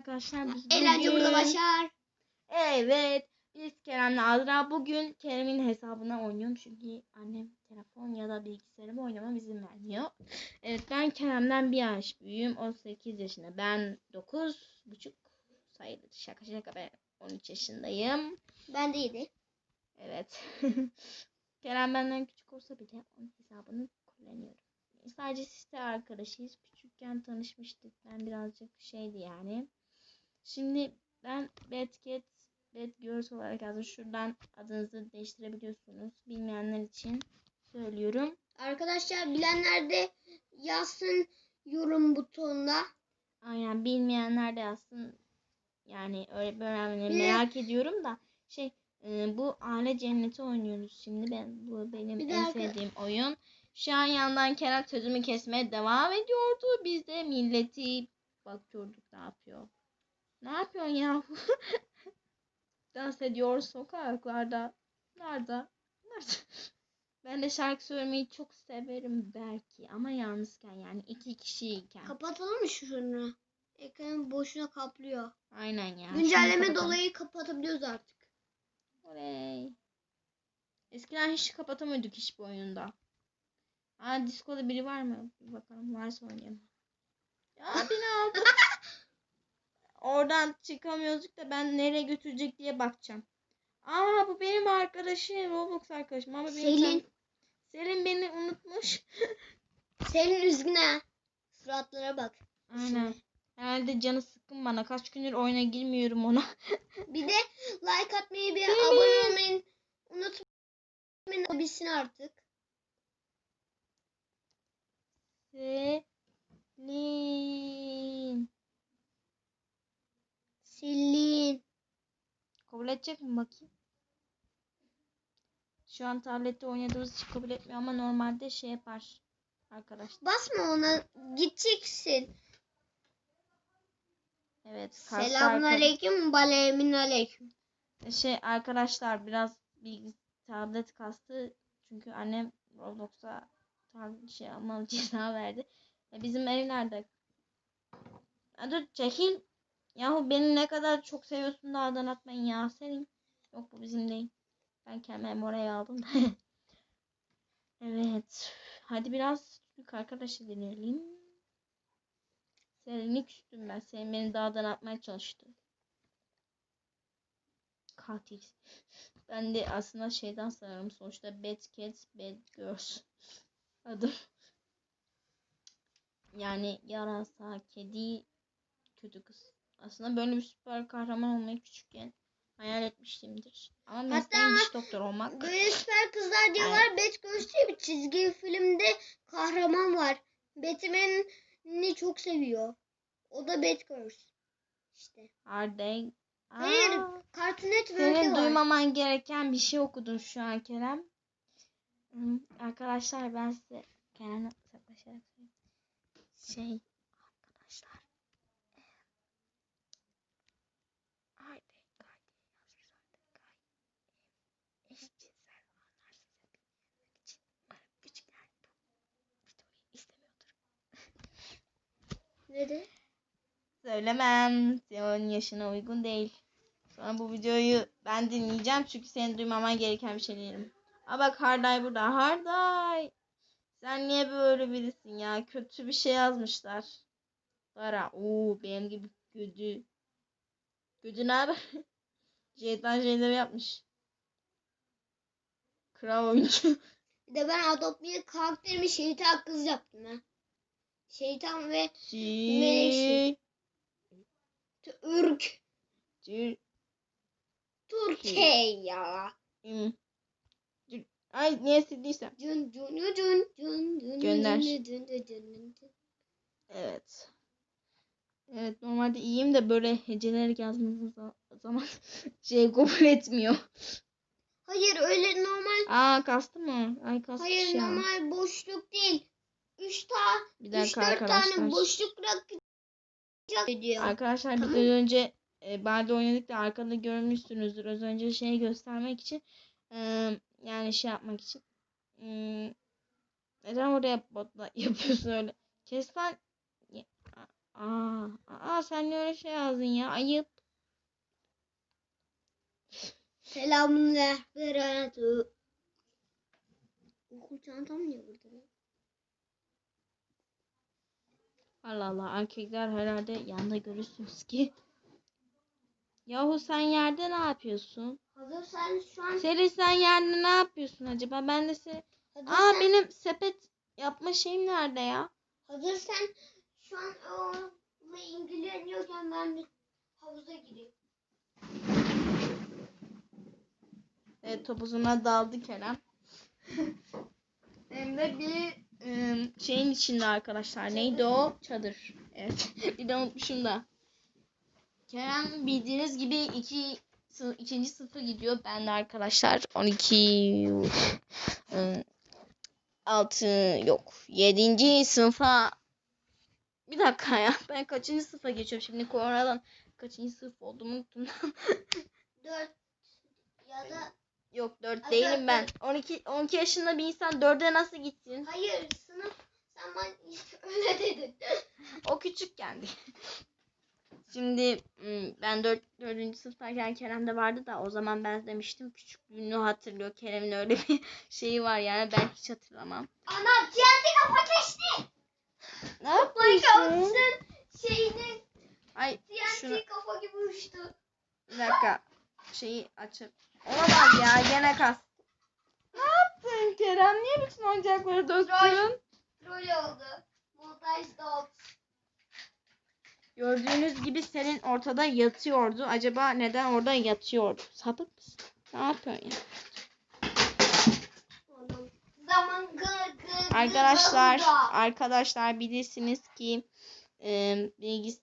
Arkadaşlar biz Eğlence burada başlar. Evet. Biz Kerem'le Azra bugün Kerem'in hesabına oynuyorum. Çünkü annem telefon ya da bilgisayarıma oynamam izin vermiyor. Evet ben Kerem'den bir yaş büyüğüm. 18 yaşında. Ben 9 buçuk sayılır. Şaka şaka ben 13 yaşındayım. Ben de yedi. Evet. Kerem benden küçük olsa bile onun hesabını kullanıyorum. Sadece site arkadaşıyız. Küçükken tanışmıştık. Ben birazcık şeydi yani. Şimdi ben Badcat, Bad Girls olarak yazdım. Şuradan adınızı değiştirebiliyorsunuz. Bilmeyenler için söylüyorum. Arkadaşlar bilenler de yazsın yorum butonuna. Aynen bilmeyenler de yazsın. Yani öyle Bir de- merak ediyorum da şey e, bu aile cenneti oynuyoruz şimdi ben bu benim Bir en sevdiğim oyun. Şu an yandan Kerem sözümü kesmeye devam ediyordu. Biz de milleti bakıyorduk ne yapıyor. Ne yapıyorsun ya? Dans ediyor sokaklarda. Nerede? Nerede? Ben de şarkı söylemeyi çok severim belki ama yalnızken yani iki kişiyken. Kapatalım mı şunu? Ekranı boşuna kaplıyor. Aynen ya. Güncelleme dolayı kapatabiliyoruz artık. Oley. Eskiden hiç kapatamıyorduk hiç bu oyunda. Aa diskoda biri var mı? Bir bakalım varsa oynayalım. Ya beni aldı. Oradan çıkamıyorduk da ben nereye götürecek diye bakacağım. Aa bu benim arkadaşım. Roblox arkadaşım ama benim Selin. Selin beni unutmuş. Senin üzgün ha. Suratlara bak. Aynen. Herhalde canı sıkkın bana. Kaç gündür oyuna girmiyorum ona. Bir de like atmayı bir Selin. abone olmayı unutmayın. O bitsin artık. Selin. Selin. Edecek mi bakayım? Şu an tablette oynadığımız için kabul etmiyor ama normalde şey yapar arkadaşlar. Basma ona. Gideceksin. Evet. karşı Selamun arka- aleyküm. Balemin aleyküm. Şey arkadaşlar biraz bilgi tablet kastı. Çünkü annem Roblox'a şey almam ceza verdi. E bizim ev nerede? Dur çekil. Yahu beni ne kadar çok seviyorsun da ağdan atmayın ya senin. Yok bu bizim değil. Ben kendime oraya aldım. evet. Hadi biraz Türk arkadaşı dinleyelim. Seninle küstüm ben. Senin beni dağdan atmaya çalıştı. Katil. Ben de aslında şeyden sanırım sonuçta Bad Cats, Bad Girls adım. Yani yarasa, kedi, kötü kız. Aslında böyle bir süper kahraman olmayı küçükken hayal etmiştimdir. Ama mesleğim diş doktor olmak. Böyle süper kızlar diye Ay. var. Batgirls diye bir çizgi filmde kahraman var. Batman'i çok seviyor. O da Batgirls. İşte. Are they? Hayır, Cartoon Network'te Senin var. duymaman gereken bir şey okudun şu an Kerem. Arkadaşlar ben size Kerem'le uzaklaşarak. Şey arkadaşlar. eee, Are they gay diye yazmışlar da gay. eee, Eşcinsel olanlar size bilmemek için umarım küçükler bu videoyu istemiyordur. Dedi. Söylemem. Senin yaşına uygun değil. Sonra bu videoyu ben dinleyeceğim çünkü senin duymaman gereken bir şey değilim. Aa bak Harday burada. Harday. Sen niye böyle birisin ya? Kötü bir şey yazmışlar. Dara. Oo benim gibi gödü. Gödü ne haber? Şeytan şeyleri yapmış. Kral oyuncu. Bir de ben Adobe'ye karakterimi şeytan kız yaptım ha. Şeytan ve Çiğ. Türk. Çiğ. Türkiye ya. Ay sildiysem. Cun cun cun cun cun cun Gönder. Evet. Evet normalde iyiyim de böyle heceleri yazdığınız za- zaman şey kabul etmiyor. Hayır öyle normal. Aa kastı mı? Ay kastı Hayır ya. normal boşluk değil. Üç ta, Bir dakika dört arkadaşlar. tane boşluk bırakacak diyor. Arkadaşlar biz Tamam. az önce e, barda oynadık da arkada görmüşsünüzdür. Az önce şey göstermek için e, yani şey yapmak için. Hmm, neden oraya botla yapıyorsun öyle? Kes lan. Aa, aa sen ne öyle şey yazdın ya? Ayıp. Selamun aleyküm. Okul çantam niye burada? lan? Allah Allah erkekler herhalde yanında görürsünüz ki. Yahu sen yerde ne yapıyorsun? Hazır sen şu an... Selin sen yerde ne yapıyorsun acaba? Ben de se Hazır Aa sen, benim sepet yapma şeyim nerede ya? hazır sen şu an onunla ilgileniyorken ben de havuza gireyim. Evet topuzuna daldı Kerem. Hem de bir şeyin içinde arkadaşlar. Neydi o? Çadır. Evet. bir de unutmuşum da. Kerem bildiğiniz gibi iki, ikinci sınıfa gidiyor. Ben de arkadaşlar 12 ım, 6 yok. 7. sınıfa bir dakika ya. Ben kaçıncı sınıfa geçiyorum şimdi koronadan kaçıncı sınıf olduğumu unuttum. Dört ya da Yok 4 Ay, değilim dört, ben. 12 12 yaşında bir insan 4'e nasıl gitsin? hayır sınıf sen bana öyle dedin. O küçükkendi. Şimdi ım, ben 4. 4. sınıftayken Kerem de vardı da o zaman ben demiştim küçüklüğünü hatırlıyor. Kerem'in öyle bir şeyi var yani ben hiç hatırlamam. Ana kafa geçti. Ne Minecraft'ın şeyini Ay TNT şunu kafa gibi uçtu. bir dakika şeyi açıp. Olamaz ya gene kas. Ne yaptın Kerem? Niye bütün oyuncakları döktün? Rol oldu. Montajda oldu. Gördüğünüz gibi senin ortada yatıyordu. Acaba neden orada yatıyordu? Sapık mısın? Ne yapıyorsun ya? Zaman gı gı Arkadaşlar, arkadaşlar bilirsiniz ki e, bilgis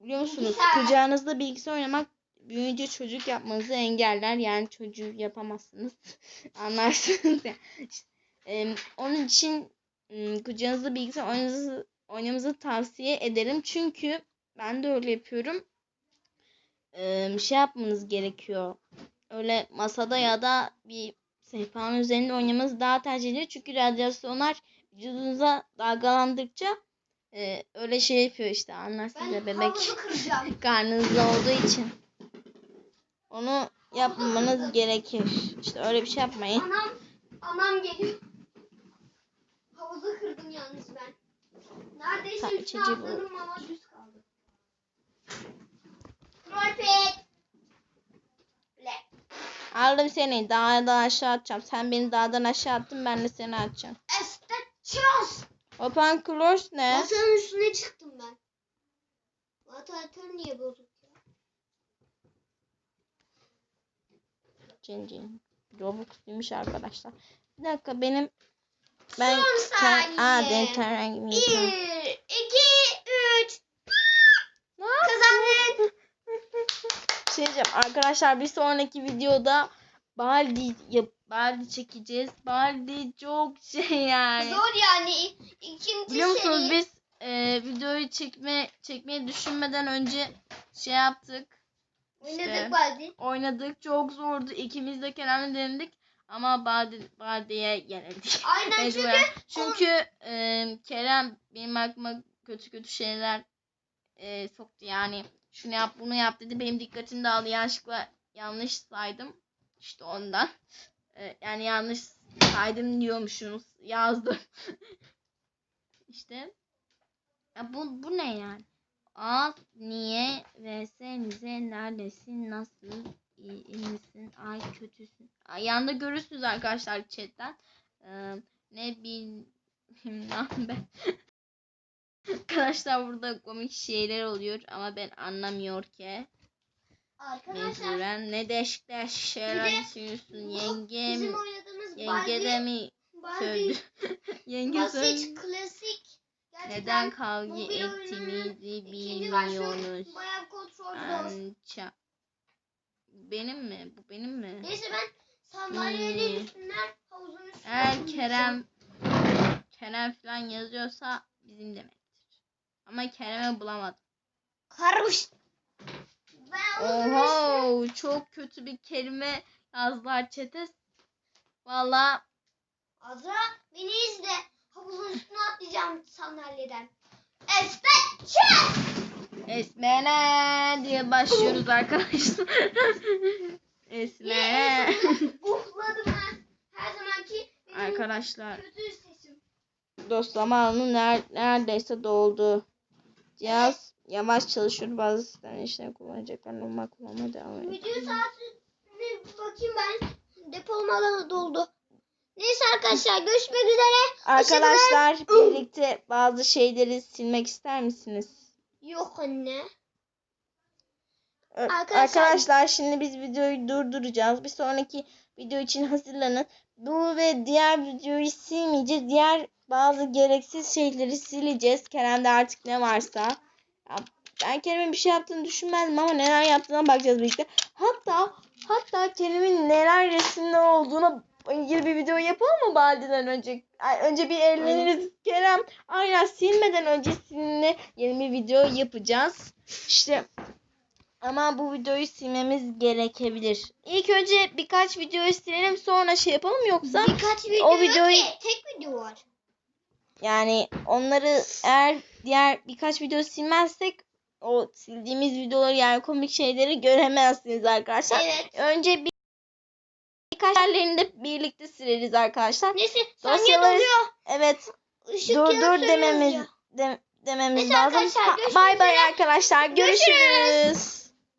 biliyor musunuz? Bilgisayar. Kucağınızda bilgisayar oynamak büyüyünce çocuk yapmanızı engeller. Yani çocuğu yapamazsınız. Anlarsınız ya. İşte, e, onun için m, kucağınızda bilgisayar oynamanızı, oynamanızı tavsiye ederim. Çünkü ben de öyle yapıyorum. E, şey yapmanız gerekiyor. Öyle masada ya da bir sehpanın üzerinde oynamanız daha tercih edilir. Çünkü radyasyonlar vücudunuza dalgalandıkça e, öyle şey yapıyor işte anlarsınız ya bebek karnınızda olduğu için. Onu yapmamanız kırdım. gerekir. İşte öyle bir şey yapmayın. Anam, anam geliyor. Havuzu kırdım yalnız ben. Neredeyse Tam üstüne atladım ama düz kaldı. Trollpet. Le. Aldım seni dağdan aşağı atacağım. Sen beni dağdan aşağı attın ben de seni atacağım. Este ços. Open close ne? Masanın üstüne çıktım ben. Vatatör niye bozuk Cin cin. Robux'luymuş arkadaşlar. Bir dakika benim ben Son saniye. Aa, benim terengimi yıkıyorum. Bir, iki, üç. Ne yaptın? Kazandın. Şey diyeceğim arkadaşlar bir sonraki videoda Baldi yap Baldi çekeceğiz. Baldi çok şey yani. Zor yani. İkinci Biliyor musunuz seri. biz e, videoyu çekme çekmeyi düşünmeden önce şey yaptık. Oynadık işte, Baldi. oynadık. Çok zordu. İkimiz de Kerem'le denedik. Ama Baldi, Baldi'ye yenildik. Aynen çünkü. Çünkü e, Kerem benim aklıma kötü kötü şeyler e, soktu yani. Şunu yap bunu yap dedi. Benim dikkatimi dağıldı. Yanlışlıkla yanlış saydım. İşte ondan. E, yani yanlış saydım diyormuşsunuz. Yazdım. işte. Ya bu, bu ne yani? Az niye vs neredesin nasıl iyi, iyi misin ay kötüsün. Ay, yanda görürsünüz arkadaşlar chatten. Ee, ne bilmem ben? Arkadaşlar burada komik şeyler oluyor ama ben anlamıyor ki. Arkadaşlar mecburen ne değişik değişik şeyler düşünüyorsun bu yenge de mi Baldi söyledi yenge söyledi klasik. Neden kavga kontrol zor. Ança. Benim mi? Bu benim mi? Neyse ben sandalyenin Hmm. üstünden havuzun üstüne Eğer. Kerem Kerem falan yazıyorsa bizim demektir. Ama Kerem'i bulamadım. Üstüne Oho çok kötü bir kelime yazdılar çete. Valla Azra beni izle. Havuzun üstüne atlayacağım sandalyeden. Espeçe. Esmene diye başlıyoruz arkadaşlar. Esmene. Ufladım ha. Her zamanki benim Arkadaşlar kötü sesim. dostlama alanı ner- neredeyse doldu. Cihaz yavaş çalışıyor. Bazı sistemler işler kullanacaklar. Normal kullanmaya devam ediyor. Video saatine bakayım ben. Depolama alanı doldu. Neyse arkadaşlar görüşmek üzere. Arkadaşlar birlikte bazı şeyleri silmek ister misiniz? Yok anne. Arkadaşlar- Arkadaşlar şimdi biz videoyu durduracağız. Bir sonraki video için hazırlanın. Bu ve diğer videoyu silmeyeceğiz. Diğer bazı gereksiz şeyleri sileceğiz. Kerem'de artık ne varsa. Ya ben Kerem'in bir şey yaptığını düşünmezdim ama neler yaptığına bakacağız birlikte. Hatta hatta Kerem'in neler resimde olduğuna ilgili bir video yapalım mı Baldi'den önce? Ay, önce bir eğleniriz Kerem. Aynen silmeden önce sizinle yeni bir video yapacağız. İşte ama bu videoyu silmemiz gerekebilir. İlk önce birkaç video silelim sonra şey yapalım yoksa Birkaç video o yok videoyu-. Tek video var. yani onları eğer diğer birkaç video silmezsek o sildiğimiz videoları yani komik şeyleri göremezsiniz arkadaşlar. Evet. Önce bir birkaç yerlerini de birlikte sileriz arkadaşlar. Neyse saniye doluyor. evet Işık dur dur dememiz de- dememiz Neyse lazım. Bay bay arkadaşlar. Görüşürüz. Görüşürüz.